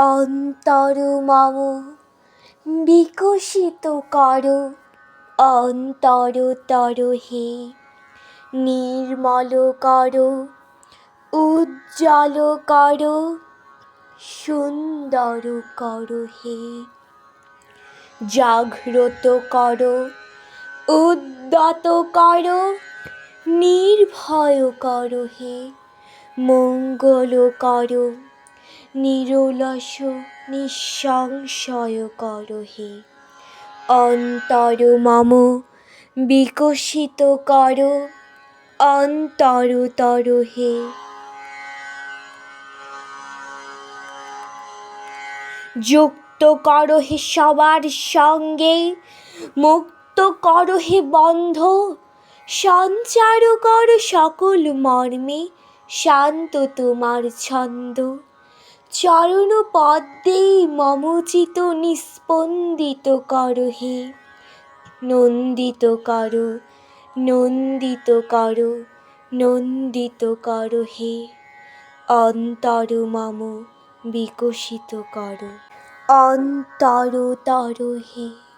অন্তর মম বিকশিত কর অন্তর তর হে। নির্মল কর, উজ্জ্বল কর, সুন্দর কর হে। জাগ্রত কর, উদ্যত কর, নির্ভয় কর হে। মঙ্গল কর নিরলস, নিঃসংশয় কর হে অন্তর মম, বিকশিত কর, অন্তর তর হে যুক্ত করো হে সবার সঙ্গে, মুক্ত করো হে বন্ধ সঞ্চার করো সকল মর্মে শান্ত তোমার ছন্দ। চরণ পদ্মে মমচিত নিস্পন্দিত কর হে। নন্দিত কর নন্দিত কর নন্দিত কর হে। অন্তর মম বিকশিত কর, অন্তর তর হে।